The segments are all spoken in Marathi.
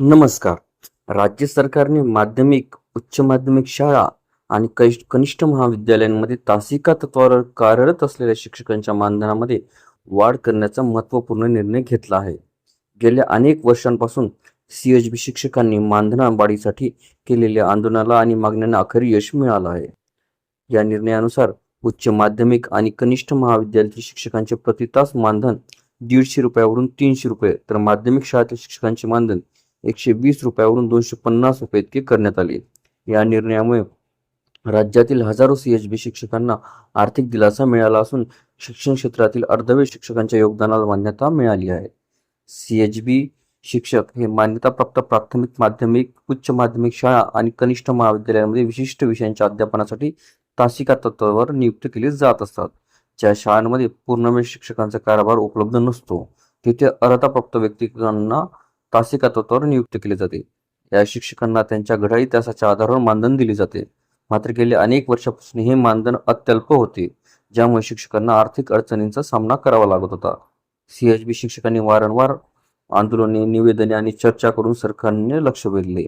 नमस्कार. राज्य सरकारने माध्यमिक उच्च माध्यमिक शाळा आणि कनिष्ठ महाविद्यालयांमध्ये तासिका तत्वावर कार्यरत असलेल्या शिक्षकांच्या मानधनामध्ये वाढ करण्याचा महत्त्वपूर्ण निर्णय घेतला आहे. गेल्या अनेक वर्षांपासून सीएचबी शिक्षकांनी मानधनावाढीसाठी केलेल्या आंदोलनाला आणि मागण्यांना अखेर यश मिळालं आहे. या निर्णयानुसार उच्च माध्यमिक आणि कनिष्ठ महाविद्यालयातील शिक्षकांचे प्रतितास मानधन दीडशे रुपयावरून तीनशे रुपये तर माध्यमिक शाळेतील शिक्षकांचे मानधन एकशे वीस रुपयावरून दोनशे पन्नास रुपये इतके करण्यात आले. या निर्णयामुळे राज्यातील हजारो सीएचबी शिक्षकांना आर्थिक दिलासा मिळाला असून शिक्षण क्षेत्रातील अर्धवेळ शिक्षकांच्या योगदानाला मान्यता मिळाली आहे. सीएचबी शिक्षक हे मान्यताप्राप्त प्राथमिक माध्यमिक उच्च माध्यमिक शाळा आणि कनिष्ठ महाविद्यालयामध्ये विशिष्ट विषयांच्या अध्यापनासाठी तासिका तत्वावर नियुक्त केले जात असतात. ज्या शाळांमध्ये पूर्णवेळ शिक्षकांचा कारभार उपलब्ध नसतो तिथे अर्हताप्राप्त व्यक्तींना तासिका तत्वावर नियुक्त केले जाते. या शिक्षकांना त्यांच्या घड्याळी तासाच्या आधारावर मानधन दिले जाते. मात्र गेल्या अनेक वर्षापासून हे मानधन अत्यल्प होते ज्यामुळे शिक्षकांना आर्थिक अडचणींचा सामना करावा लागत होता. सीएचबी शिक्षकांनी वारंवार आंदोलने निवेदने आणि चर्चा करून सरकारने लक्ष वेधले.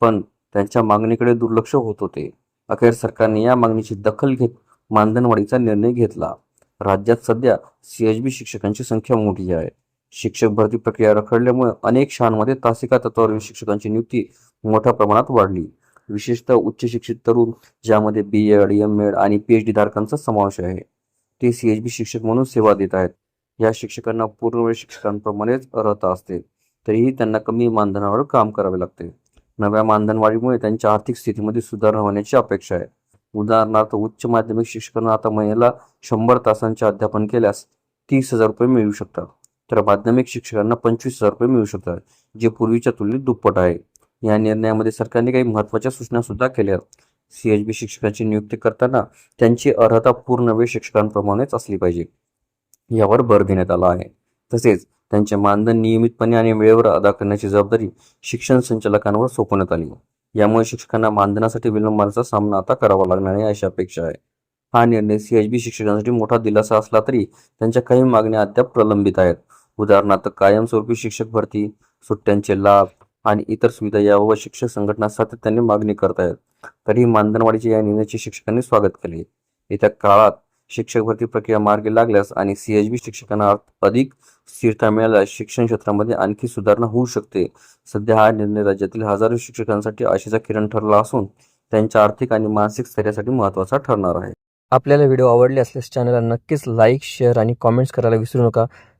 पण त्यांच्या मागणीकडे दुर्लक्ष होत होते. अखेर सरकारने या मागणीची दखल घेत मानधनवाढीचा निर्णय घेतला. राज्यात सध्या सीएचबी शिक्षकांची संख्या मोठी आहे. शिक्षक भरती प्रक्रिया रखडल्यामुळे अनेक शाळांमध्ये तासिका तत्वावरील शिक्षकांची नियुक्ती मोठ्या प्रमाणात वाढली. विशेषतः उच्च शिक्षित तरुण ज्यामध्ये बी एड एम एड आणि पी एच डी धारकांचा समावेश आहे. ते सीएचबी शिक्षक म्हणून सेवा देत आहेत. या शिक्षकांना पूर्णवेळ शिक्षकांप्रमाणेच अर्हता असते. तरीही त्यांना कमी मानधनावर काम करावे लागते. नव्या मानधनवाढीमुळे त्यांच्या आर्थिक स्थितीमध्ये सुधारणा होण्याची अपेक्षा आहे. उदाहरणार्थ उच्च माध्यमिक शिक्षकांना आता महिन्याला शंभर तासांचे अध्यापन केल्यास तीस हजार रुपये मिळू शकतात. तर माध्यमिक शिक्षकांना पंचवीस हजार रुपये मिळू शकतात जे पूर्वीच्या तुलनेत दुप्पट आहे. या निर्णयामध्ये सरकारने काही महत्त्वाच्या सूचना सुद्धा केल्या. सीएचबी शिक्षकांची नियुक्ती करताना त्यांची अर्हता पूर्ण वेळ शिक्षकांप्रमाणेच असली पाहिजे. यावर भर देण्यात आला आहे. तसेच त्यांचे मानधन नियमितपणे आणि वेळेवर अदा करण्याची जबाबदारी शिक्षण संचालकांवर सोपवण्यात आली. यामुळे शिक्षकांना मानधनासाठी विलंबाचा सामना आता करावा लागणार आहे अशी अपेक्षा आहे. हा निर्णय सीएचबी शिक्षकांसाठी मोठा दिलासा असला तरी त्यांच्या काही मागण्या अद्याप प्रलंबित आहेत. उदाहरणार्थ कायमस्वरूपी शिक्षक भरती सुट्ट्यांचे लाभ आणि इतर सुविधा याबाबत शिक्षक संघटना सातत्याने मागणी करत आहेत. तरीही मानधनवाडीच्या या निर्णयाचे शिक्षकांनी स्वागत केले. येत्या काळात शिक्षक भरती प्रक्रिया मार्गी लागल्यास आणि सीएचबी शिक्षकांना अधिक स्थिरता मिळाल्यास शिक्षण क्षेत्रामध्ये आणखी सुधारणा होऊ शकते. सध्या हा निर्णय राज्यातील हजारो शिक्षकांसाठी आशेचा किरण ठरला असून त्यांच्या आर्थिक आणि मानसिक स्थैर्यासाठी महत्त्वाचा ठरणार आहे. आपल्याला व्हिडिओ आवडले असल्यास चॅनलला नक्कीच लाईक शेअर आणि कॉमेंट्स करायला विसरू नका.